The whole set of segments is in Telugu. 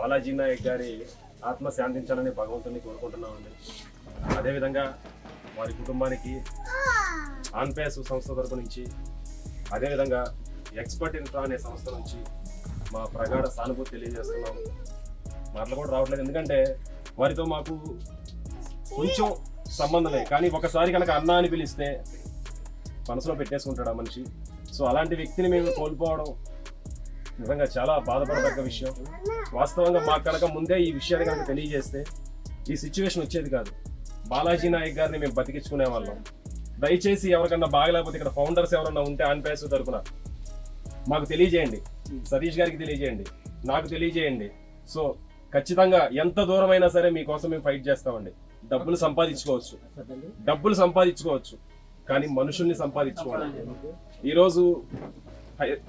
బాలాజీ నాయక్ గారి ఆత్మ శాంతించాలని భగవంతుని కోరుకుంటున్నామండి. అదేవిధంగా వారి కుటుంబానికి ఆన్పేస్ సంస్థ తరపు నుంచి అదేవిధంగా ఎక్స్పర్ట్ ఇన్ఫ్రా అనే సంస్థ నుంచి మా ప్రగాఢ సానుభూతి తెలియజేస్తున్నాము మాటలు కూడా రావట్లేదు. ఎందుకంటే వారితో మాకు కొంచెం సంబంధమే కానీ ఒకసారి కనుక అన్న అని పిలిస్తే మనసులో పెట్టేసుకుంటాడు ఆ మనిషి. సో అలాంటి వ్యక్తిని మేము కోల్పోవడం నిజంగా చాలా బాధపడదగ్గ విషయం. వాస్తవంగా మాకు కనుక ముందే ఈ విషయాన్ని కనుక తెలియజేస్తే ఈ సిచ్యువేషన్ వచ్చేది కాదు. బాలాజీ నాయక్ గారిని మేము బతికించుకునే వాళ్ళం. దయచేసి ఎవరికన్నా బాగలేకపోతే ఇక్కడ ఫౌండర్స్ ఎవరన్నా ఉంటే ఆన్పేస్ తరపున మాకు తెలియజేయండి. సతీష్ గారికి తెలియజేయండి. నాకు తెలియజేయండి. సో ఖచ్చితంగా ఎంత దూరమైనా సరే మీకోసం మేము ఫైట్ చేస్తామండి. డబ్బులు సంపాదించుకోవచ్చు. డబ్బులు సంపాదించుకోవచ్చు. కానీ మనుషుల్ని సంపాదించుకోవాలి ఈరోజు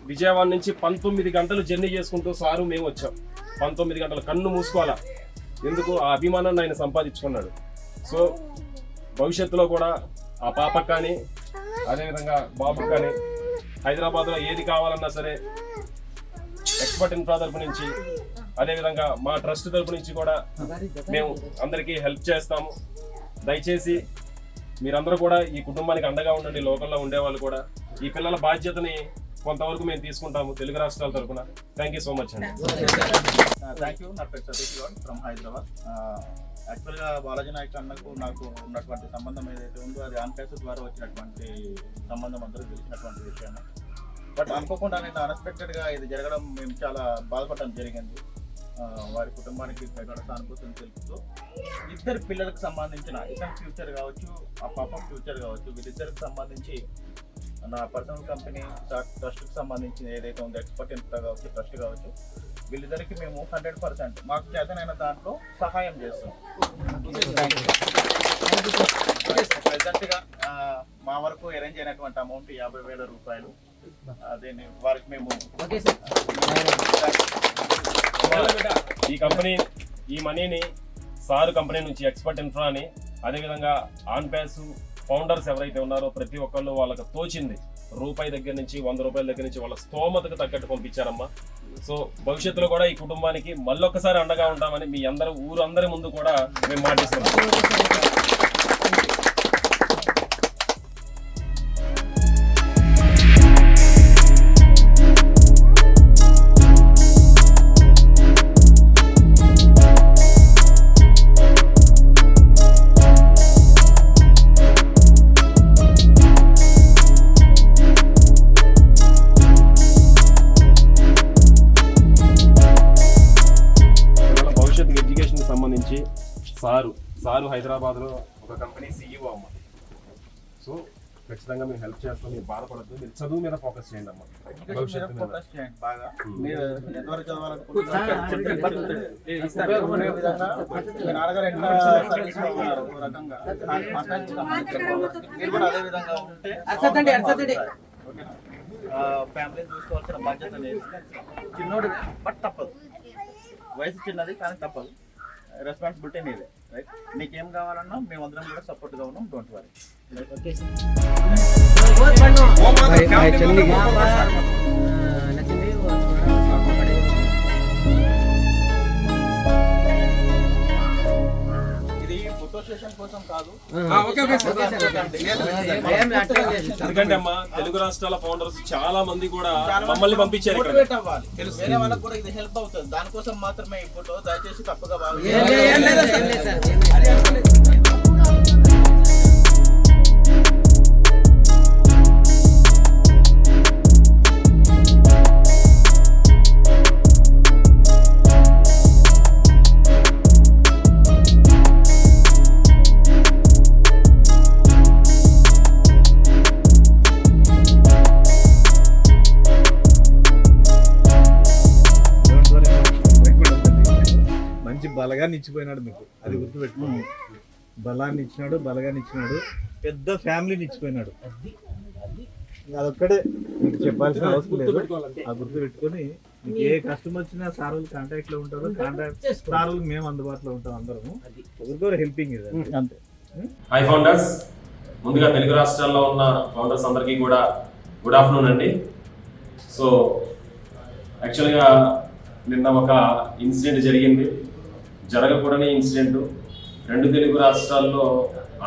విజయవాడ నుంచి పంతొమ్మిది గంటలు జర్నీ చేసుకుంటూ సారు మేము వచ్చాం. పంతొమ్మిది గంటలు కన్ను మూసుకోవాలా? ఎందుకు? ఆ అభిమానాన్ని ఆయన సంపాదించుకున్నాడు. సో భవిష్యత్తులో కూడా ఆ పాపకు కానీ అదేవిధంగా బాబుకు కానీ హైదరాబాద్లో ఏది కావాలన్నా సరే ఎక్స్పర్ట్ ఇన్ఫ్రా తరపు నుంచి అదేవిధంగా మా ట్రస్ట్ తరపు నుంచి కూడా మేము అందరికీ హెల్ప్ చేస్తాము. దయచేసి మీరందరూ కూడా ఈ కుటుంబానికి అండగా ఉండండి లోకల్లో ఉండేవాళ్ళు కూడా. ఈ పిల్లల బాధ్యతని కొంతవరకు మేము తీసుకుంటాము తెలుగు రాష్ట్రాల తరఫున థ్యాంక్ యూ సో మచ్ అండి. థ్యాంక్ యూ నా పేరు సతీష్ గౌడ్ ఫ్రమ్ హైదరాబాద్ యాక్చువల్గా బాలాజీ నాయక్ అన్నకు నాకు ఉన్నటువంటి సంబంధం ఏదైతే ఉందో అది ఆన్కాస్ ద్వారా వచ్చినటువంటి సంబంధం అందరూ తెలిసినటువంటి విషయాన్ని బట్ అనుకోకుండా నేను అన్ఎక్స్పెక్టెడ్గా ఇది జరగడం మేము చాలా బాధపడడం జరిగింది. వారి కుటుంబానికి ప్రగాఢ సానుభూతిని తెలుపుతూ ఇద్దరు పిల్లలకు సంబంధించిన ఇతని ఫ్యూచర్ కావచ్చు ఆ పాప ఫ్యూచర్ కావచ్చు వీరిద్దరికి సంబంధించి నా పర్సనల్ కంపెనీ ట్రస్ట్కి సంబంధించిన ఏదైతే ఉందో ఎక్స్పర్ట్ ఇన్ఫ్రా కావచ్చు ట్రస్ట్ కావచ్చు వీళ్ళిద్దరికి మేము హండ్రెడ్ పర్సెంట్ మాకు చేతనైన దాంట్లో సహాయం చేస్తాం. ప్రెసెంట్గా మా వరకు అరేంజ్ అయినటువంటి అమౌంట్ యాభై వేల రూపాయలు. అదేని వారికి మేము ఈ కంపెనీ ఈ మనీని సార్ కంపెనీ నుంచి ఎక్స్పర్ట్ ఇన్ఫ్రా అని అదేవిధంగా ఆన్ ప్యాస్ ఫౌండర్స్ ఎవరైతే ఉన్నారో ప్రతి ఒక్కళ్ళు వాళ్ళకి తోచింది. రూపాయి దగ్గర నుంచి వంద రూపాయల దగ్గర నుంచి వాళ్ళ స్తోమతకు తగ్గట్టు పంపించారమ్మా. సో భవిష్యత్తులో కూడా ఈ కుటుంబానికి మళ్ళొకసారి అండగా ఉంటామని మీ అందరూ ఊరందరి ముందు కూడా మేము మాటిస్తున్నాం. సారు సారు హైదరాబాద్లో ఒక కంపెనీ సీఈఓ అమ్మ. సో ఖచ్చితంగా మేము హెల్ప్ చేస్తాం మీరు బాధపడద్దు. మీరు చదువు మీద ఫోకస్ చేయండి అమ్మ. భవిష్యత్తు మీరు మీరు. ఫ్యామిలీని చూసుకోవాల్సిన బాధ్యత లేదు చిన్నోడు బట్ తప్పదు. వయసు చిన్నది కానీ తప్పదు. రెస్పాన్సిబిలిటీ నీదే. రైట్ నీకేం కావాలన్నా మేమందరం కూడా సపోర్ట్గా ఉన్నాం డోంట్ వరీ ఫోటో కోసం కాదు. ఎందుకంటే అమ్మా తెలుగు రాష్ట్రాల ఫౌండర్స్ చాలా మంది కూడా మమ్మల్ని పంపించారు వేరే వాళ్ళకి కూడా ఇది హెల్ప్ అవుతుంది. దానికోసం మాత్రమే ఈ ఫోటో దయచేసి తప్పుగా మంచి బలగాన్ని ఇచ్చిపోయినాడు మీకు. అది గుర్తుపెట్టుకోండి. బలాన్ని ఇచ్చినాడు బలగాన్ని ఇచ్చినాడు పెద్ద ఫ్యామిలీని ఇచ్చిపోయినాడు. అదొక్కడే మీకు చెప్పాల్సిన అవసరం లేదు. ఆ గుర్తు పెట్టుకొని మీకు ఏ కష్టం వచ్చినా సార్ వాళ్ళు కాంటాక్ట్లో ఉంటారు. కాంటాక్ట్ సార్ వాళ్ళు మేము అందుబాటులో ఉంటాం అందరము. ఒకరికొకరు హెల్పింగ్ ఇది అంతే. హాయ్ ఫౌండర్స్ ముందుగా తెలుగు రాష్ట్రాల్లో ఉన్న ఫౌండర్స్ అందరికీ కూడా గుడ్ ఆఫ్టర్నూన్ అండి. సో యాక్చువల్గా నిన్న ఒక ఇన్సిడెంట్ జరిగింది. జరగకూడని ఇన్సిడెంట్. రెండు తెలుగు రాష్ట్రాల్లో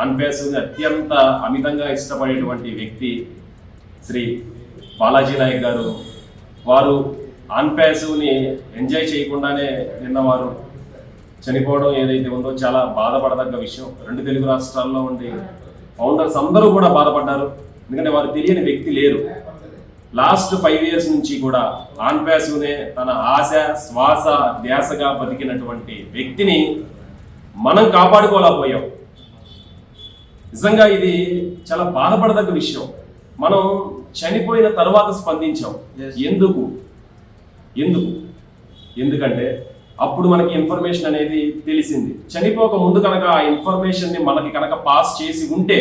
ఆన్పేసుని అత్యంత అమితంగా ఇష్టపడేటువంటి వ్యక్తి శ్రీ బాలాజీ నాయక్ గారు. వారు ఆన్పేసుని ఎంజాయ్ చేయకుండానే నిన్న వారు చనిపోవడం ఏదైతే ఉందో చాలా బాధపడదగ్గ విషయం. రెండు తెలుగు రాష్ట్రాల్లో ఉండి ఫౌండర్స్ అందరూ కూడా బాధపడ్డారు. ఎందుకంటే వారు తెలియని వ్యక్తి లేరు. లాస్ట్ ఫైవ్ ఇయర్స్ నుంచి కూడా ఆన్పాసునే తన ఆశ శ్వాస ధ్యాసగా బతికినటువంటి వ్యక్తిని మనం కాపాడుకోలేకపోయాం. నిజంగా ఇది చాలా బాధపడదగ్గ విషయం. మనం చనిపోయిన తర్వాత స్పందించాం. ఎందుకు? ఎందుకు? ఎందుకంటే అప్పుడు మనకి ఇన్ఫర్మేషన్ అనేది తెలిసింది. చనిపోక ముందు కనుక ఆ ఇన్ఫర్మేషన్ని మనకి కనుక పాస్ చేసి ఉంటే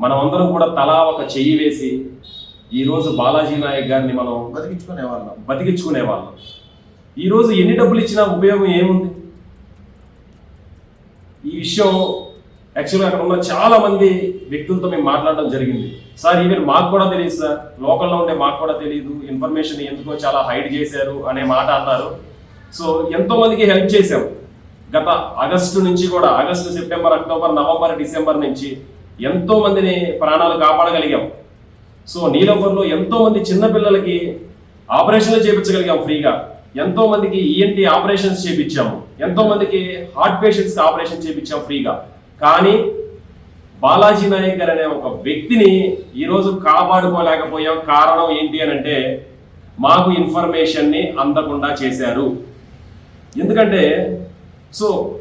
మనం అందరం కూడా తలా ఒక చెయ్యి వేసి ఈ రోజు బాలాజీ నాయక్ గారిని మనం బతికించుకునే వాళ్ళం బతికించుకునే వాళ్ళం ఈ రోజు ఎన్ని డబ్బులు ఇచ్చినా ఉపయోగం ఏముంది? ఈ విషయం యాక్చువల్గా అక్కడ ఉన్న చాలా మంది వ్యక్తులతో మేము మాట్లాడడం జరిగింది. సార్ ఈవెన్ మాకు కూడా తెలియదు సార్. లోకల్లో ఉండే మాకు కూడా తెలియదు. ఇన్ఫర్మేషన్ ఎందుకో చాలా హైడ్ చేశారు అనే మాట అన్నారు. సో ఎంతో మందికి హెల్ప్ చేశాం. గత ఆగస్టు నుంచి కూడా August September October November December నుంచి ఎంతో మందిని ప్రాణాలు కాపాడగలిగాం. సో నీలోఫర్లో ఎంతో మంది చిన్నపిల్లలకి ఆపరేషన్లు చేయించగలిగాం ఫ్రీగా. ఎంతో మందికి ఈఎన్టీ ఆపరేషన్స్ చేపించాము. ఎంతో మందికి హార్ట్ పేషెంట్స్ ఆపరేషన్ చేయించాం ఫ్రీగా. కానీ బాలాజీ నాయక్ గారు అనే ఒక వ్యక్తిని ఈరోజు కాపాడుకోలేకపోయాం. కారణం ఏంటి అని అంటే మాకు ఇన్ఫర్మేషన్ని అందకుండా చేశారు. ఎందుకంటే సో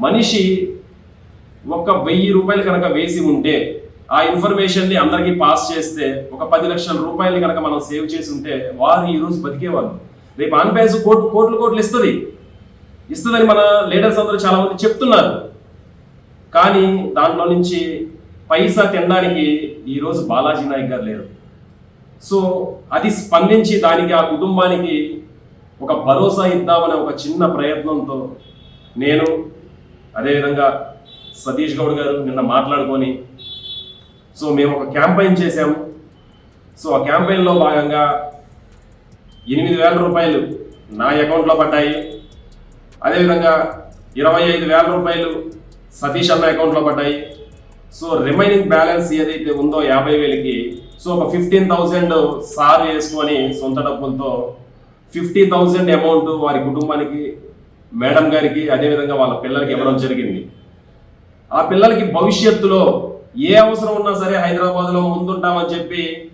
మనిషి ఒక వెయ్యి రూపాయలు కనుక వేసి ఉంటే ఆ ఇన్ఫర్మేషన్ని అందరికీ పాస్ చేస్తే ఒక పది లక్షల రూపాయలు కనుక మనం సేవ్ చేసి ఉంటే వారు ఈ రోజు బతికేవాళ్ళు. రేపు ఆన్ కోట్లు కోట్లు కోట్లు ఇస్తుంది. ఇస్తుందని మన లీడర్స్ అందరూ చాలా మంది చెప్తున్నారు. కానీ దాంట్లో నుంచి పైసా తినడానికి ఈరోజు బాలాజీ నాయక్ గారు లేరు. సో అది స్పందించి దానికి ఆ కుటుంబానికి ఒక భరోసా ఇద్దామనే ఒక చిన్న ప్రయత్నంతో నేను అదేవిధంగా సతీష్ గౌడ్ గారు నిన్న మాట్లాడుకొని సో మేము ఒక క్యాంపెయిన్ చేశాము. సో ఆ క్యాంపెయిన్లో భాగంగా ఎనిమిది వేల రూపాయలు నా అకౌంట్లో పడ్డాయి. అదేవిధంగా ఇరవై ఐదు వేల రూపాయలు సతీష్ అన్న అకౌంట్లో పడ్డాయి. సో రిమైనింగ్ బ్యాలెన్స్ ఏదైతే ఉందో యాభై వేలకి సో ఒక ఫిఫ్టీన్ థౌజండ్ సార్ వేసుకొని సొంత డబ్బులతో ఫిఫ్టీ థౌజండ్ అమౌంట్ వారి కుటుంబానికి మేడం గారికి అదేవిధంగా వాళ్ళ పిల్లలకి ఇవ్వడం జరిగింది. ఆ పిల్లలకి భవిష్యత్తులో ఏ అవసరం ఉన్నా సరే హైదరాబాద్లో ముందుంటామని చెప్పి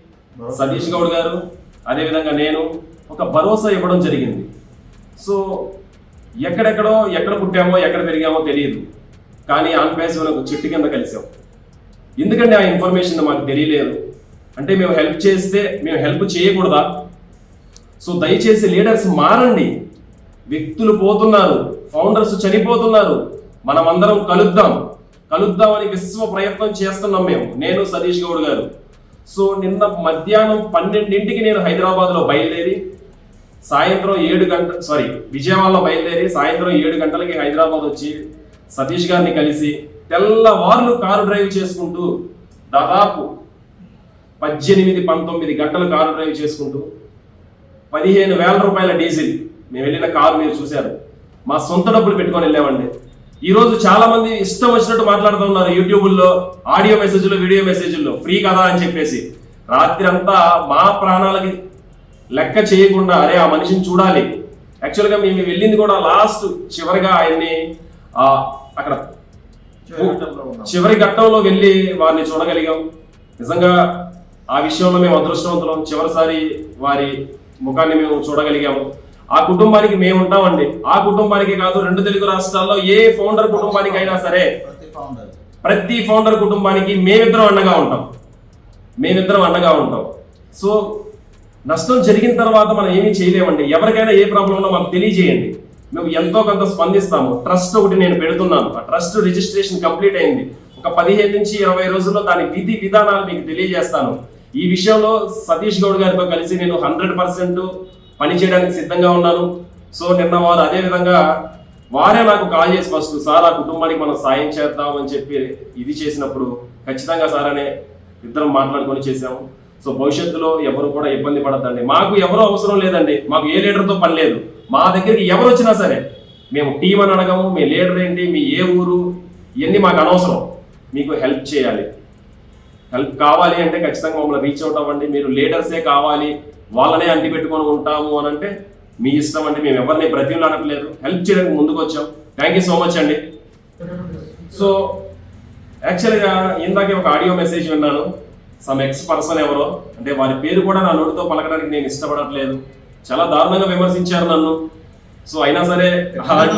సతీష్ గౌడ్ గారు అదేవిధంగా నేను ఒక భరోసా ఇవ్వడం జరిగింది. సో ఎక్కడెక్కడో ఎక్కడ పుట్టామో ఎక్కడ పెరిగామో తెలియదు. కానీ ఆన్పేస్ ఒక చెట్టు కింద కలిసాం. ఎందుకంటే ఆ ఇన్ఫర్మేషన్ మాకు తెలియలేదు. అంటే మేము హెల్ప్ చేస్తే మేము హెల్ప్ చేయకూడదా? సో దయచేసి లీడర్స్ మారండి. వ్యక్తులు పోతున్నారు ఫౌండర్స్ చనిపోతున్నారు. మనమందరం కలుద్దాం. కలుద్దామని విశ్వ ప్రయత్నం చేస్తున్నాం మేము. నేను సతీష్ గౌడ్ గారు. సో నిన్న మధ్యాహ్నం పన్నెండింటికి నేను హైదరాబాద్లో బయలుదేరి సాయంత్రం ఏడు గంట సారీ విజయవాడలో బయలుదేరి సాయంత్రం ఏడు గంటలకి హైదరాబాద్ వచ్చి సతీష్ గారిని కలిసి తెల్లవార్లు కారు డ్రైవ్ చేసుకుంటూ దాదాపు పద్దెనిమిది పంతొమ్మిది గంటలు కారు డ్రైవ్ చేసుకుంటూ పదిహేను వేల రూపాయల డీజిల్. మేము వెళ్ళిన కారు మీరు చూశారు. మా సొంత డబ్బులు పెట్టుకొని వెళ్ళామండి. ఈ రోజు చాలా మంది ఇష్టం వచ్చినట్టు మాట్లాడుతూ ఉన్నారు యూట్యూబుల్లో ఆడియో మెసేజ్లు వీడియో మెసేజ్ల్లో ఫ్రీ కదా అని చెప్పేసి. రాత్రి అంతా మా ప్రాణాలకి లెక్క చేయకుండా అరే ఆ మనిషిని చూడాలి. యాక్చువల్గా మేము వెళ్ళింది కూడా లాస్ట్ చివరిగా ఆయన్ని ఆ, అక్కడ చివరి ఘట్టంలో ఉన్నాం. చివరి ఘట్టంలో వెళ్ళి వారిని చూడగలిగాం. నిజంగా ఆ విషయంలో మేము అదృష్టవంతులం. చివరిసారి వారి ముఖాన్ని మేము చూడగలిగాము. ఆ కుటుంబానికి మేము ఉంటామండి. ఆ కుటుంబానికి కాదు రెండు తెలుగు రాష్ట్రాల్లో ఏ ఫౌండర్ కుటుంబానికి అయినా సరే ప్రతి ఫౌండర్ కుటుంబానికి మేమిద్దరం అండగా ఉంటాం. మేమిద్దరం అండగా ఉంటాం. సో నష్టం జరిగిన తర్వాత మనం ఏమీ చేయలేమండి. ఎవరికైనా ఏ ప్రాబ్లం ఉన్నా మాకు తెలియజేయండి. మేము ఎంతో కొంత స్పందిస్తాము. ట్రస్ట్ ఒకటి నేను పెడుతున్నాను. ఆ ట్రస్ట్ రిజిస్ట్రేషన్ కంప్లీట్ అయింది. ఒక పదిహేను నుంచి ఇరవై రోజుల్లో దాని విధి విధానాలు మీకు తెలియజేస్తాను. ఈ విషయంలో సతీష్ గౌడ్ గారితో కలిసి నేను హండ్రెడ్ పర్సెంట్ పని చేయడానికి సిద్ధంగా ఉన్నాను సో నిన్న వారు అదే విధంగా వారే నాకు కాల్ చేసి ఫస్ట్ సార్ ఆ కుటుంబానికి మనం సాయం చేద్దాం అని చెప్పి ఇది చేసినప్పుడు ఖచ్చితంగా సార్ అనే ఇద్దరం మాట్లాడుకొని చేసాము సో భవిష్యత్తులో ఎవరు కూడా ఇబ్బంది పడద్దండి. మాకు ఎవరు అవసరం లేదండి. మాకు ఏ లీడర్తో పని లేదు. మా దగ్గరికి ఎవరు వచ్చినా సరే మేము టీం అని అడగము మీ లీడర్ ఏంటి మీ ఏ ఊరు ఇవన్నీ మాకు అనవసరం. మీకు హెల్ప్ చేయాలి. హెల్ప్ కావాలి అంటే ఖచ్చితంగా మమ్మల్ని రీచ్ అవుట్ అవ్వండి. మీరు లీడర్సే కావాలి. వాళ్ళనే అంటి పెట్టుకొని ఉంటాము అని అంటే మీ ఇష్టం అండి. మేము ఎవరిని బ్రతిమలు అనట్లేదు. హెల్ప్ చేయడానికి ముందుకు వచ్చాం. థ్యాంక్ యూ సో మచ్ అండి. సో యాక్చువల్గా ఇందాకే ఒక ఆడియో మెసేజ్ విన్నాను. సమ్ ఎక్స్ పర్సన్ ఎవరో అంటే వారి పేరు కూడా నా నోటితో పలకడానికి నేను ఇష్టపడట్లేదు. చాలా దారుణంగా విమర్శించారు నన్ను. సో అయినా సరే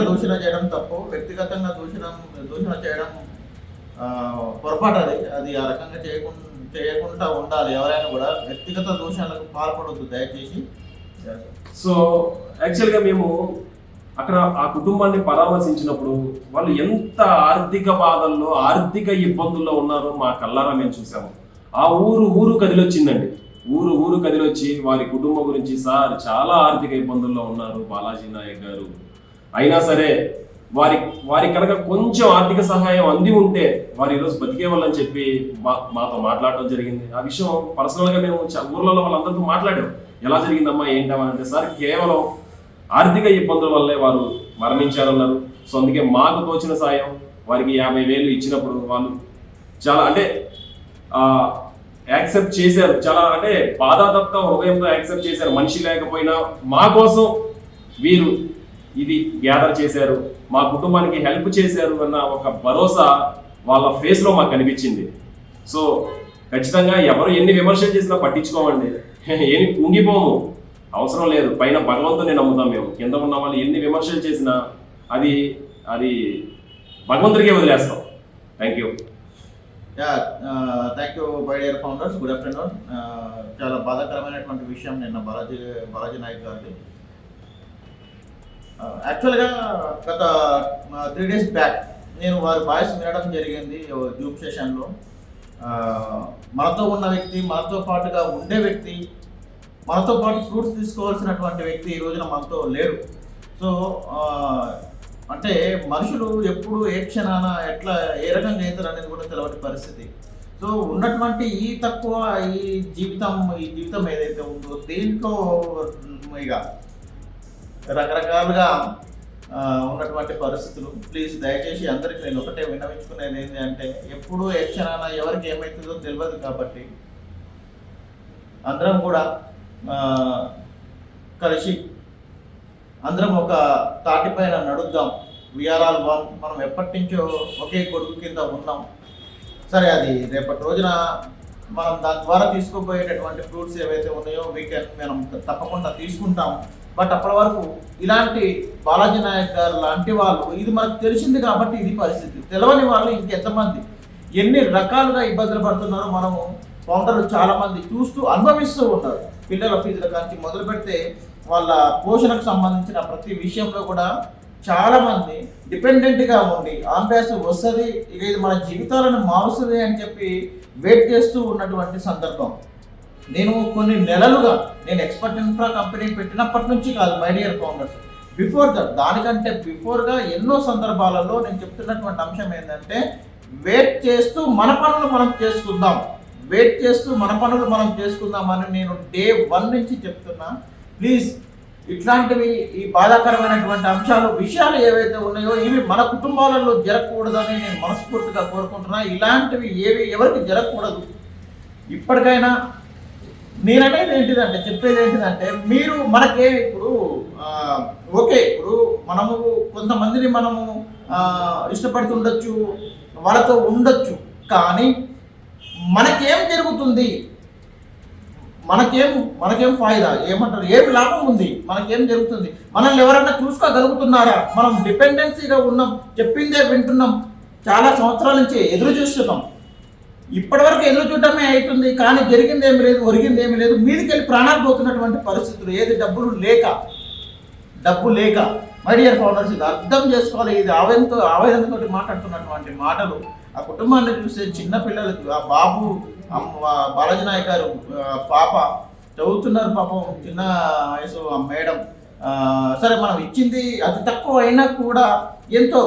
దూషణ చేయడం తప్పు. వ్యక్తిగతంగా దూషణ దూషణ చేయడం పొరపాటు అది. అది ఆ రకంగా చేయకుండా చేయకుండా ఉండాలి. ఎవరైనా కూడా వ్యక్తిగత దోషాలకు పాల్పడొద్దు. దయచేసి సో యాక్చువల్గా మేము అక్కడ ఆ కుటుంబాన్ని పరామర్శించినప్పుడు వాళ్ళు ఎంత ఆర్థిక బాధల్లో ఆర్థిక ఇబ్బందుల్లో ఉన్నారో మా కల్లారా మేము చూసాము. ఆ ఊరు ఊరు కదిలొచ్చిందండి. ఊరు ఊరు కదిలొచ్చి వారి కుటుంబం గురించి సార్ చాలా ఆర్థిక ఇబ్బందుల్లో ఉన్నారు బాలాజీ నాయక్ గారు. అయినా సరే వారి వారి కనుక కొంచెం ఆర్థిక సహాయం అంది ఉంటే వారు ఈరోజు బతికే వాళ్ళని చెప్పి మా మాతో మాట్లాడడం జరిగింది. ఆ విషయం పర్సనల్గా మేము ఊర్లలో వాళ్ళందరితో మాట్లాడాం. ఎలా జరిగిందమ్మా ఏంటమ్మా అంటే సార్ కేవలం ఆర్థిక ఇబ్బందుల వల్లే వారు మరణించారన్నారు. సో అందుకే మాకు తోచిన సాయం వారికి యాభై వేలు ఇచ్చినప్పుడు వాళ్ళు చాలా అంటే యాక్సెప్ట్ చేశారు. చాలా అంటే బాధాతత్వ హృదయంతో యాక్సెప్ట్ చేశారు. మనిషి లేకపోయినా మా కోసం వీరు ఇది గ్యాదర్ చేశారు. మా కుటుంబానికి హెల్ప్ చేశారు అన్న ఒక భరోసా వాళ్ళ ఫేస్లో మాకు కనిపించింది. సో ఖచ్చితంగా ఎవరు ఎన్ని విమర్శలు చేసినా పట్టించుకోమండి. ఏమి కుంగిపోము. అవసరం లేదు. పైన భగవంతుని నమ్ముతాం మేము. కింద ఉన్న వాళ్ళు ఎన్ని విమర్శలు చేసినా అది అది భగవంతుడికే వదిలేస్తాం. Thank you yeah thank you bye dear founders good afternoon చాలా బాధాకరమైనటువంటి విషయం నిన్న బాలాజీ బాలాజీ నాయక్ గారిది. యాక్చువల్గా గత త్రీ డేస్ బ్యాక్ నేను వారి వాయిస్ వినడం జరిగింది జూమ్ సెషన్లో మనతో ఉన్న వ్యక్తి మనతో పాటుగా ఉండే వ్యక్తి మనతో పాటు ఫ్రూట్స్ తీసుకోవాల్సినటువంటి వ్యక్తి ఈ రోజున మనతో లేడు. సో అంటే మనుషులు ఎప్పుడు ఏ క్షణాన ఎట్లా ఏ రకంగా అవుతారు అనేది కూడా తెలవని పరిస్థితి. సో ఉన్నటువంటి ఈ తక్కువ ఈ జీవితం ఈ జీవితం ఏదైతే ఉందో దీంట్లో ఇక రకరకాలుగా ఉన్నటువంటి పరిస్థితులు. ప్లీజ్ దయచేసి అందరికీ నేను ఒకటే విన్నవించుకునేది ఏంటి అంటే ఎప్పుడు యక్షణాన ఎవరికి ఏమవుతుందో తెలియదు కాబట్టి అందరం కూడా కలిసి అందరం ఒక తాటిపైన నడుద్దాం. విఆర్ఆల్ వన్ మనం ఎప్పటి నుంచో ఒకే గొడుగు కింద ఉన్నాం. సరే అది రేపటి రోజున మనం దాని ద్వారా తీసుకోబోయేటటువంటి ఫ్రూట్స్ ఏవైతే ఉన్నాయో వీకెండ్ మనం తప్పకుండా తీసుకుంటాం. బట్ అప్పటి వరకు ఇలాంటి బాలాజీ నాయక్ గారు లాంటి వాళ్ళు ఇది మనకు తెలిసింది కాబట్టి ఇది పరిస్థితి. తెలవని వాళ్ళు ఇంకెంతమంది ఎన్ని రకాలుగా ఇబ్బందులు పడుతున్నారో మనము ఫౌండర్లు చాలామంది చూస్తూ అనుభవిస్తూ ఉన్నారు. పిల్లల ఫీజుల కాంచి మొదలు పెడితే వాళ్ళ పోషణకు సంబంధించిన ప్రతి విషయంలో కూడా చాలామంది డిపెండెంట్గా ఉండి ఆంబులెన్స్ వస్తుంది ఇక ఇది మన జీవితాలను మారుస్తుంది అని చెప్పి వెయిట్ చేస్తూ ఉన్నటువంటి సందర్భం. నేను కొన్ని నెలలుగా నేను ఎక్స్పర్ట్ ఇన్ఫ్రా కంపెనీ పెట్టినప్పటి నుంచి కాదు my dear founders before that దానికంటే బిఫోర్గా ఎన్నో సందర్భాలలో నేను చెప్తున్నటువంటి అంశం ఏంటంటే వెయిట్ చేస్తూ మన పనులు మనం చేసుకుందాం. వెయిట్ చేస్తూ మన పనులు మనం చేసుకుందామని నేను డే వన్ నుంచి చెప్తున్నా. ప్లీజ్ ఇట్లాంటివి ఈ బాధాకరమైనటువంటి అంశాలు విషయాలు ఏవైతే ఉన్నాయో ఇవి మన కుటుంబాలలో జరగకూడదని నేను మనస్ఫూర్తిగా కోరుకుంటున్నా. ఇలాంటివి ఏవి ఎవరికి జరగకూడదు. ఇప్పటికైనా నేననేది ఏంటిదంటే చెప్పేది ఏంటిదంటే మీరు మనకే ఇప్పుడు ఓకే ఇప్పుడు మనము కొంతమందిని మనము ఇష్టపడుతుండొచ్చు వాళ్ళతో ఉండొచ్చు కానీ మనకేం జరుగుతుంది? మనకేం మనకేం ఫాయిదా? ఏమంటారు? ఏమి లాభం ఉంది? మనకేం జరుగుతుంది? మనల్ని ఎవరైనా చూసుకోగలుగుతున్నారా? మనం డిపెండెన్సీగా ఉన్నాం చెప్పిందే వింటున్నాం చాలా సంవత్సరాల నుంచి ఎదురు చూస్తున్నాం. ఇప్పటివరకు ఎల్లు చూడటమే అవుతుంది కానీ జరిగింది ఏమి లేదు ఒరిగింది ఏమి లేదు. మీదికి వెళ్ళి ప్రాణాలు పోతున్నటువంటి పరిస్థితులు ఏది? డబ్బులు లేక డబ్బు లేక. మై డియర్ ఫౌండర్స్ ఇది అర్థం చేసుకోవాలి. ఇది ఆవేదనతో ఆవేదనతో మాట్లాడుతున్నటువంటి మాటలు. ఆ కుటుంబాన్ని చూసే చిన్నపిల్లలకు ఆ బాబు అమ్మ బాలాజీ నాయక్ గారు పాప చదువుతున్నారు పాపం చిన్న వయసు ఆ మేడం. సరే మనం ఇచ్చింది అతి తక్కువ అయినా కూడా ఎంతో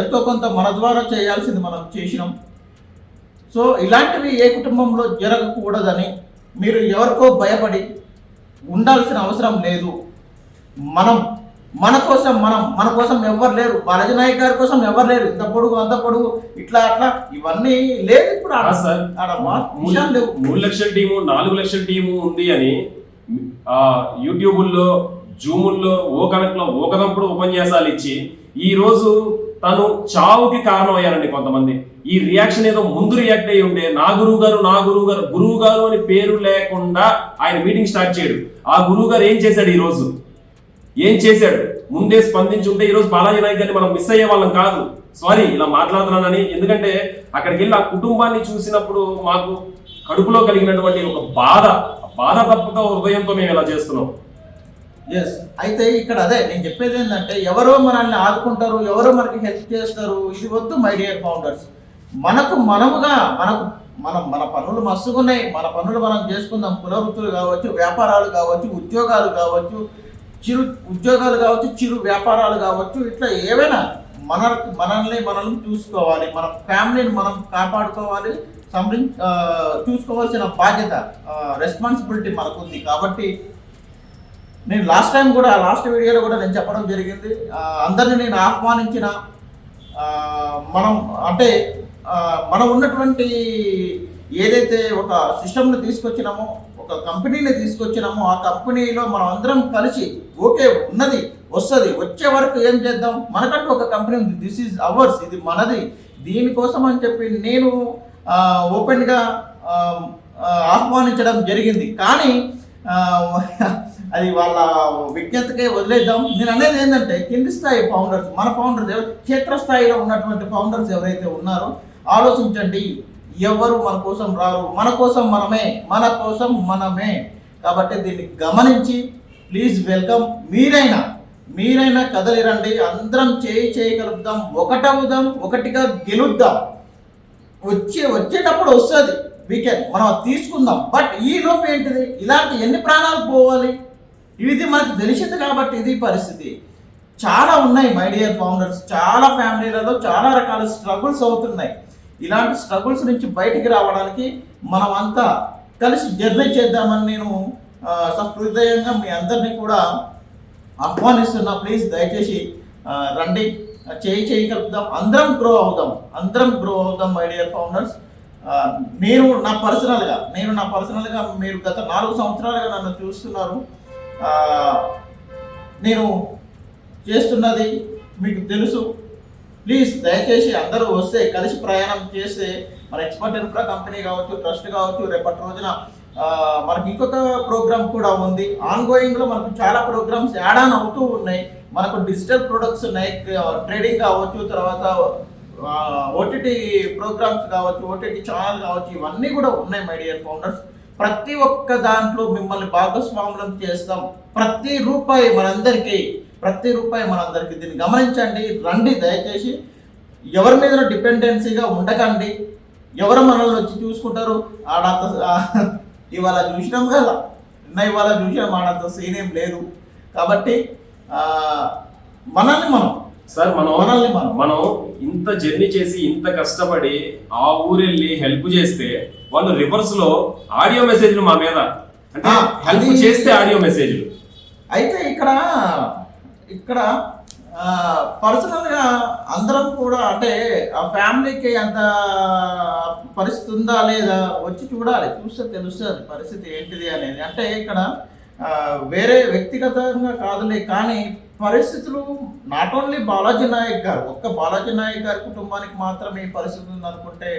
ఎంతో కొంత మన ద్వారా చేయాల్సింది మనం చేసినాం. సో ఇలాంటివి ఏ కుటుంబంలో జరగకూడదని మీరు ఎవరికో భయపడి ఉండాల్సిన అవసరం లేదు. మనం మన కోసం మనం మన కోసం ఎవరు లేరు. బాలాజీ నాయక్ గారి కోసం ఎవరు లేరు. ఇంత పొడుగు అంత పొడుగు ఇట్లా అట్లా ఇవన్నీ లేదు ఇప్పుడు మూడు లక్షల టీము నాలుగు లక్షల టీము ఉంది అని యూట్యూబుల్లో జూముల్లో ఓ కనెక్ట్లో ఓ కనప్పుడు ఉపన్యాసాలు ఇచ్చి ఈ రోజు తను చావుకి కారణమయ్యారండి కొంతమంది. ఈ రియాక్షన్ ఏదో ముందు రియాక్ట్ అయ్యి ఉంటే నా గురువు గారు నా గురువు గారు గురువు గారు అని పేరు లేకుండా ఆయన మీటింగ్ స్టార్ట్ చేయడు. ఆ గురువు గారు ఏం చేశాడు ఈరోజు? ఏం చేశాడు? ముందే స్పందించి ఉంటే ఈ రోజు బాలాజీ నాయక్ గారిని మనం మిస్ అయ్యే వాళ్ళం కాదు. సారీ ఇలా మాట్లాడుతున్నానని. ఎందుకంటే అక్కడికి వెళ్ళి ఆ కుటుంబాన్ని చూసినప్పుడు మాకు కడుపులో కలిగినటువంటి ఒక బాధ బాధ తప్పుతో హృదయంతో మేము ఇలా చేస్తున్నాం. అయితే ఇక్కడ అదే నేను చెప్పేది ఏంటంటే ఎవరో మనల్ని ఆదుకుంటారు ఎవరో మనకి హెల్ప్ చేస్తారు ఇది వద్దు మై డియర్ ఫౌండర్స్ మనకు మనముగా మనకు మనం మన పనులు మస్తుగున్నాయి. మన పనులు మనం చేసుకుందాం. కులవృత్తులు కావచ్చు వ్యాపారాలు కావచ్చు ఉద్యోగాలు కావచ్చు చిరు ఉద్యోగాలు కావచ్చు చిరు వ్యాపారాలు కావచ్చు ఇట్లా ఏవైనా మన మనల్ని మనం చూసుకోవాలి. మన ఫ్యామిలీని మనం కాపాడుకోవాలి. సంరీ చూసుకోవాల్సిన బాధ్యత రెస్పాన్సిబిలిటీ మనకుంది. కాబట్టి నేను లాస్ట్ టైం కూడా లాస్ట్ వీడియోలో కూడా నేను చెప్పడం జరిగింది. అందరిని నేను ఆహ్వానించిన మనం అంటే మనం ఉన్నటువంటి ఏదైతే ఒక సిస్టమ్ని తీసుకొచ్చినామో ఒక కంపెనీని తీసుకొచ్చినామో ఆ కంపెనీలో మనం అందరం కలిసి ఓకే ఉన్నది వస్తుంది వచ్చే వరకు ఏం చేద్దాం? మనకంటూ ఒక కంపెనీ ఉంది. దిస్ ఈజ్ అవర్స్ ఇది మనది. దీనికోసం అని చెప్పి నేను ఓపెన్గా ఆహ్వానించడం జరిగింది. కానీ అది వాళ్ళ విజ్ఞతకే వదిలేద్దాం. నేను అనేది ఏంటంటే కింది స్థాయి ఫౌండర్స్ మన ఫౌండర్స్ ఎవరు క్షేత్రస్థాయిలో ఉన్నటువంటి ఫౌండర్స్ ఎవరైతే ఉన్నారో ఆలోచించండి. ఎవరు మన కోసం రారు? మన కోసం మనమే మన కోసం మనమే. కాబట్టి దీన్ని గమనించి ప్లీజ్ వెల్కమ్ మీరైనా మీరైనా కదలిరండి. అందరం చేయి చేయగలుగుదాం ఒకటవుదాం ఒకటిగా గెలుద్దాం. వచ్చే వచ్చేటప్పుడు వస్తుంది. వీకెండ్ మనం తీసుకుందాం. బట్ ఈ లోపు ఏంటిది? ఇలాంటి ఎన్ని ప్రాణాలు పోవాలి? ఇది మనకు తెలిసింది కాబట్టి ఇది పరిస్థితి. చాలా ఉన్నాయి మై డియర్ ఫౌండర్స్ చాలా ఫ్యామిలీలలో చాలా రకాల స్ట్రగుల్స్ అవుతున్నాయి. ఇలాంటి స్ట్రగుల్స్ నుంచి బయటికి రావడానికి మనం అంతా కలిసి జర్నీ చేద్దామని నేను సహృదయంగా మీ అందరినీ కూడా ఆహ్వానిస్తున్నా. ప్లీజ్ దయచేసి రండి. చేయి చేయి కలుపుదాం. అందరం గ్రో అవుదాం. అందరం గ్రో అవుదాం మై డియర్ ఫౌండర్స్ నేను నా పర్సనల్గా నేను నా పర్సనల్గా మీరు గత నాలుగు సంవత్సరాలుగా నన్ను చూస్తున్నారు. నేను చేస్తున్నది మీకు తెలుసు. ప్లీజ్ దయచేసి అందరూ వస్తే కలిసి ప్రయాణం చేస్తే మన ఎక్స్పర్ట్ ఇన్ఫ్రా కంపెనీ కావచ్చు ట్రస్ట్ కావచ్చు రేపటి రోజున మనకి ఇంకొక ప్రోగ్రామ్ కూడా ఉంది. ఆన్గోయింగ్లో మనకు చాలా ప్రోగ్రామ్స్ యాడ్ ఆన్ అవుతూ ఉన్నాయి. మనకు డిజిటల్ ప్రొడక్ట్స్ ఉన్నాయి ట్రేడింగ్ కావచ్చు తర్వాత ఓటీటీ ప్రోగ్రామ్స్ కావచ్చు ఓటీటీ ఛానల్ కావచ్చు ఇవన్నీ కూడా ఉన్నాయి మై డియర్ ఫౌండర్స్ ప్రతి ఒక్క దాంట్లో మిమ్మల్ని భాగస్వాములం చేస్తాం. ప్రతి రూపాయి మనందరికీ ప్రతి రూపాయి మనందరికీ దీన్ని గమనించండి రండి దయచేసి. ఎవరి మీద డిపెండెన్సీగా ఉండకండి. ఎవరు మనల్ని వచ్చి చూసుకుంటారు? ఆడంత ఇవాళ చూసినాం కదా. నిన్న ఇవాళ చూసినాం ఆడంత సీన్ ఏం లేదు. కాబట్టి మనల్ని మనం సార్ మనం మనల్ని మనం. మనం ఇంత జర్నీ చేసి ఇంత కష్టపడి ఆ ఊరెళ్ళి హెల్ప్ చేస్తే వాళ్ళు రివర్స్లో ఆడియో మెసేజ్లు మా మీద. అంటే హెల్ప్ చేస్తే ఆడియో మెసేజ్లు అయితే ఇక్కడ ఇక్కడ పర్సనల్గా అందరం కూడా అంటే ఆ ఫ్యామిలీకి అంత పరిస్థితి ఉందా లేదా వచ్చి చూడాలి. చూస్తే తెలుస్తుంది పరిస్థితి ఏంటిది అనేది. అంటే ఇక్కడ వేరే వ్యక్తిగతంగా కాదులే కానీ పరిస్థితులు నాట్ ఓన్లీ బాలాజీ నాయక్ గారు ఒక్క బాలాజీ నాయక్ గారి కుటుంబానికి మాత్రమే ఈ పరిస్థితి ఉందనుకుంటే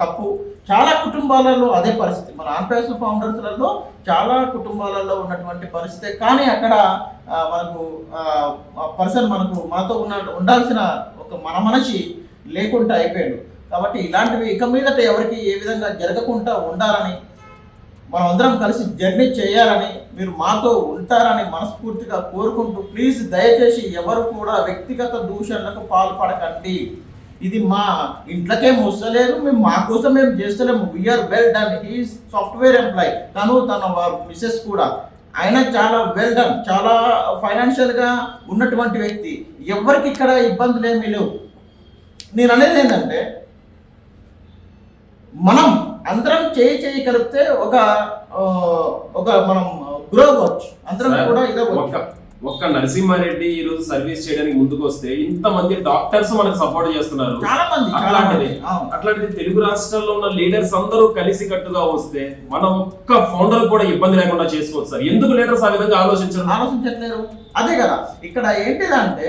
తప్పు. చాలా కుటుంబాలలో అదే పరిస్థితి. మన ఆంధ్రప్రదేశ్ ఫౌండర్స్లలో చాలా కుటుంబాలలో ఉన్నటువంటి పరిస్థితి. కానీ అక్కడ ఆ, మనకు పర్సన్ మనకు మనతో ఉన్న ఉండాల్సిన ఒక మన మనిషి లేకుండా అయిపోయాడు. కాబట్టి ఇలాంటివి ఇక మీదట ఎవరికి ఏ విధంగా జరగకుండా ఉండాలని మనం అందరం కలిసి జర్నీ చేయాలని మీరు మాతో ఉంటారని మనస్ఫూర్తిగా కోరుకుంటూ ప్లీజ్ దయచేసి ఎవరు కూడా వ్యక్తిగత దూషణలకు పాల్పడకండి. ఇది మా ఇంట్లోకే ముస్తలేదు మేము మా కోసం మేము చేస్తలేము. వీఆర్ వెల్ డన్ ఈ సాఫ్ట్వేర్ ఎంప్లాయ్ తను తన మిసెస్ కూడా. ఆయన చాలా వెల్ డన్ చాలా ఫైనాన్షియల్గా ఉన్నటువంటి వ్యక్తి. ఎవరికి ఇక్కడ ఇబ్బందులు ఏమీ లేవు. నేను అనేది ఏంటంటే మనం అందరం చేయి చేయి కలిపితే ఒక ఒక మనం గ్రో అందరం కూడా ఇదే ఒక్క ఒక్క నరసింహారెడ్డి ఈ రోజు సర్వీస్ చేయడానికి ముందుకు వస్తే ఇంతమంది డాక్టర్స్ మనకు సపోర్ట్ చేస్తున్నారు. మంది అట్లాంటిది. మంది. అట్లాంటిది తెలుగు రాష్ట్రాల్లో ఉన్న లీడర్స్ అందరూ కలిసి కట్టుగా వస్తే మన ఒక్క ఫౌండర్ కూడా ఇబ్బంది లేకుండా చేసుకోవచ్చు సార్. ఎందుకు లీడర్స్ ఆ విధంగా ఆలోచించరు? ఆలోచించట్లేరు. అదే కదా ఇక్కడ ఏంటిదంటే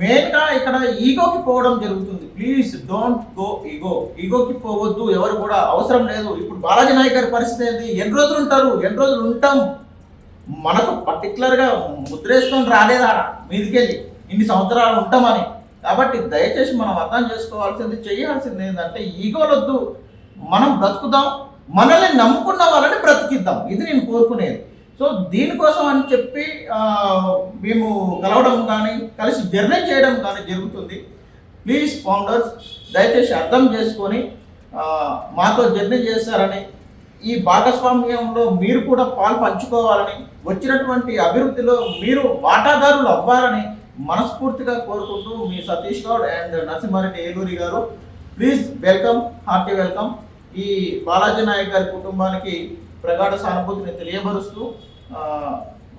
మెయిన్గా ఇక్కడ ఈగోకి పోవడం జరుగుతుంది. Please don't go ego. ఈగోకి పోవద్దు. ఎవరు కూడా అవసరం లేదు. ఇప్పుడు బాలాజీ నాయక్ గారి పరిస్థితి ఏంటి ఎన్ని రోజులు ఉంటారు? ఎన్ని రోజులు ఉంటాం? మనకు పర్టికులర్గా ముద్రేసుకొని రాలేదా మీదికెళ్ళి. ఇన్ని సంవత్సరాలు ఉంటామని. కాబట్టి దయచేసి మనం అర్థం చేసుకోవాల్సింది చేయాల్సింది ఏంటంటే ఈగోలొద్దు. మనం బ్రతుకుదాం. మనల్ని నమ్ముకున్న వాళ్ళని బ్రతికిద్దాం. ఇది నేను కోరుకునేది. సో దీనికోసం అని చెప్పి మేము కలవడం కానీ కలిసి జర్నీ చేయడం కానీ జరుగుతుంది. ప్లీజ్ ఫౌండర్స్ దయచేసి అర్థం చేసుకొని మాతో జర్నీ చేస్తారని ఈ భాగస్వామ్యంలో మీరు కూడా పాలు పంచుకోవాలని వచ్చినటువంటి అభివృద్ధిలో మీరు వాటాదారులు అవ్వాలని మనస్ఫూర్తిగా కోరుకుంటూ మీ సతీష్ గౌడ్ అండ్ నరసింహారెడ్డి ఏలూరి గారు ప్లీజ్ వెల్కమ్ హార్టీ వెల్కమ్ ఈ బాలాజీ నాయక్ గారి కుటుంబానికి ప్రగాఢ సానుభూతిని తెలియపరుస్తూ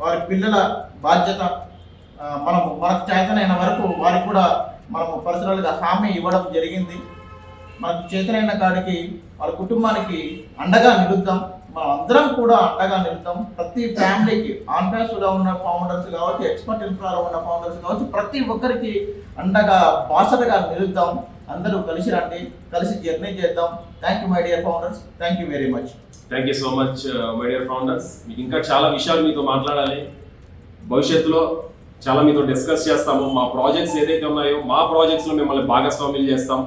వారి పిల్లల బాధ్యత మనము మనకు చేతనైన వరకు వారికి కూడా మనము పర్సనల్గా హామీ ఇవ్వడం జరిగింది. మనకు చేతనైన కాడికి వాళ్ళ కుటుంబానికి అండగా నిలుద్దాం. మనం అందరం కూడా అండగా నిలుద్దాం. ప్రతి ఫ్యామిలీకి ఆన్పాస్లో ఉన్న ఫౌండర్స్ కావచ్చు ఎక్స్పర్ట్ ఇన్ఫ్రాలో ఉన్న ఫౌండర్స్ కావచ్చు ప్రతి ఒక్కరికి అండగా బాసటగా నిలుద్దాం. అందరూ కలిసి రండి కలిసి జర్నీ చేద్దాం. Thank you my dear founders thank you very much thank you so much my dear founders మీకు ఇంకా చాలా విషయాలు మీతో మాట్లాడాలి. భవిష్యత్తులో చాలా మీతో డిస్కస్ చేస్తాము. మా ప్రాజెక్ట్స్ ఏదైతే ఉన్నాయో మా ప్రాజెక్ట్స్లో మిమ్మల్ని భాగస్వామ్యం చేస్తాం.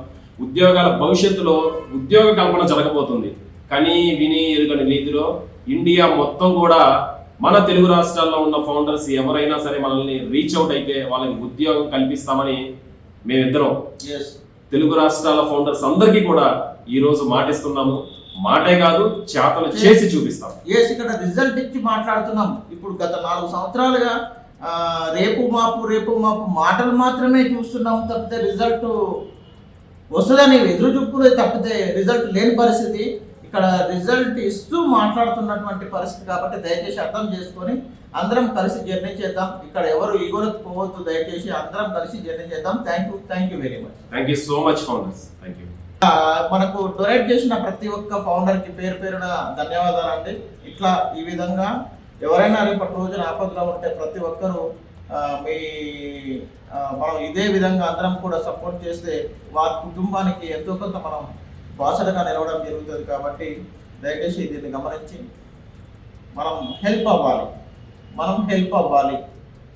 ఉద్యోగాల భవిష్యత్తులో ఉద్యోగ కల్పన జరగబోతుంది. కానీ విని ఎరుగని రీతిలో ఇండియా మొత్తం కూడా మన తెలుగు రాష్ట్రాల్లో ఉన్న ఫౌండర్స్ ఎవరైనా సరే మనల్ని రీచ్ అవుట్ అయితే వాళ్ళకి ఉద్యోగం కల్పిస్తామని మేమిద్దరం. తెలుగు రాష్ట్రాల ఫౌండర్స్ అందరికీ కూడా ఈ రోజు మాటిస్తున్నాము. మాటే కాదు చేతలు చేసి చూపిస్తాం. ఎస్ ఇక్కడ రిజల్ట్ ఇచ్చి మాట్లాడుతున్నాం. ఇప్పుడు గత నాలుగు సంవత్సరాలుగా ఆ, రేపు మాపు రేపు మాపు మాటలు మాత్రమే చూస్తున్నాం తప్పితే రిజల్ట్ వస్తుందని ఎదురు చూపులే తప్పితే రిజల్ట్ లేని పరిస్థితి. ఇక్కడ రిజల్ట్ ఇస్తూ మాట్లాడుతున్నటువంటి పరిస్థితి కాబట్టి దయచేసి అర్థం చేసుకొని అందరం కలిసి జర్నీ చేద్దాం. ఇక్కడ ఎవరు ఈగోలకు పోవద్దు దయచేసి అందరం కలిసి జర్నీ చేద్దాం. Thank you thank you very much thank you so much founders thank you మనకు డొనేట్ చేసిన ప్రతి ఒక్క ఫౌండర్కి పేరు పేరున ధన్యవాదాలు అండి. ఇట్లా ఈ విధంగా ఎవరైనా రేపటి రోజున ఆపదలో ఉంటే ప్రతి ఒక్కరూ మీ మనం ఇదే విధంగా అందరం కూడా సపోర్ట్ చేస్తే వారి కుటుంబానికి ఎంతో కొంత మనం బాసటగా నిలవడం జరుగుతుంది కాబట్టి దయచేసి దీన్ని గమనించి మనం హెల్ప్ అవ్వాలి. మనం హెల్ప్ అవ్వాలి.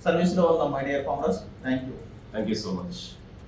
సర్వీస్లో ఉన్న my dear founders thank you thank you so much